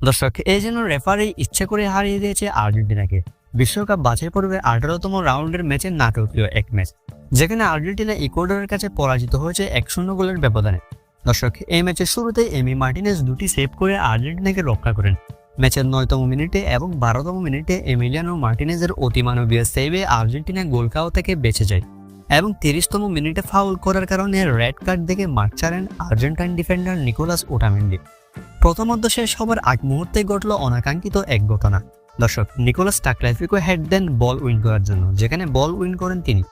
দর্শক, এই জন্য রেফারি ইচ্ছে করে হারিয়ে দিয়েছে আর্জেন্টিনাকে। বিশ্বকাপ বাছাই পর্বে আঠারোতম রাউন্ডের ম্যাচে নাটকীয় এক ম্যাচ, যেখানে আর্জেন্টিনা ইকুয়েডরের কাছে পরাজিত হয়েছে এক শূন্য গোলের ব্যবধানে। দর্শক, এই ম্যাচের শুরুতে এমি মার্টিনেজ দুটি সেভ করে আর্জেন্টিনাকে রক্ষা করেন। ম্যাচের নয়তম মিনিটে এবং বারোতম মিনিটে এমিলিয়ানো মার্টিনেজের অতিমানবীয় সেভে আর্জেন্টিনা গোল খাওয়া থেকে বেঁচে যায় এবং তিরিশতম মিনিটে ফাউল করার কারণে রেড কার্ড দেখে মাঠ ছাড়েন আর্জেন্টাইন ডিফেন্ডার নিকোলাস ওটামেন্ডি। প্রথমার্ধ শেষ হবার আগ মুহূর্তে ঘটল অনাকাঙ্ক্ষিত এক ঘটনা। দর্শক, নিকোলাস টাকলাইফিকো হেড দেন বল উইন করার জন্য, যেখানে বল উইন করেন তিনি।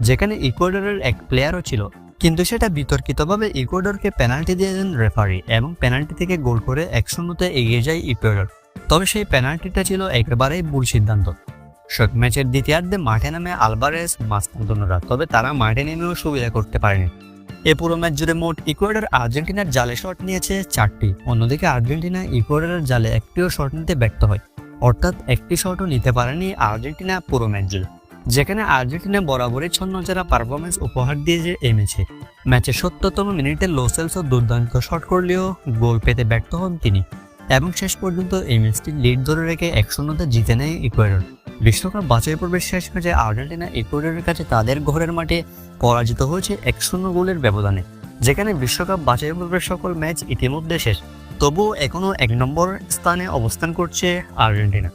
যেখানে ইকুয়েডরের এক প্লেয়ারও ছিল, কিন্তু সেটা বিতর্কিতভাবে ইকুয়েডরকে পেনাল্টি দিয়ে দেন রেফারি এবং পেনাল্টি থেকে গোল করে এক শূন্যতে এগিয়ে যায় ইকুয়েডর। তবে সেই পেনাল্টিটা ছিল একেবারেই ভুল সিদ্ধান্ত। শোক ম্যাচের দ্বিতীয়ার্ধে মাঠে নামে আলবারেস মাস্তান্তনরা, তবে তারা মাঠে নেমেও সুবিধা করতে পারেনি। এ পুরো ম্যাচ জুড়ে মোট ইকুয়েডর আর্জেন্টিনার জালে শট নিয়েছে চারটি। অন্যদিকে আর্জেন্টিনা ইকুয়েডরের জালে একটিও শট নিতে ব্যর্থ হয়। অর্থাৎ একটি শটও নিতে পারেনি আর্জেন্টিনা পুরো ম্যাচ জুড়ে। যেখানে আর্জেন্টিনা বরাবরই ছন্ন যারা পারফরমেন্স উপহার দিয়েছে এই ম্যাচে ম্যাচের সত্তরতম মিনিটে লোসেলসও দুর্দান্ত শট করলেও গোল পেতে ব্যর্থ হন তিনি। এবং শেষ পর্যন্ত এই ম্যাচটি লিড ধরে রেখে এক শূন্যতে জিতে নেয় ইকুয়েডর। বিশ্বকাপ বাছাই পর্বের শেষ ম্যাচে আর্জেন্টিনা ইকুয়েডরের কাছে তাদের ঘরের মাঠে পরাজিত হয়েছে এক শূন্য গোলের ব্যবধানে, যেখানে বিশ্বকাপ বাছাই পর্বের সকল ম্যাচ ইতিমধ্যে শেষ। তবুও এখনও এক নম্বর স্থানে অবস্থান করছে আর্জেন্টিনা।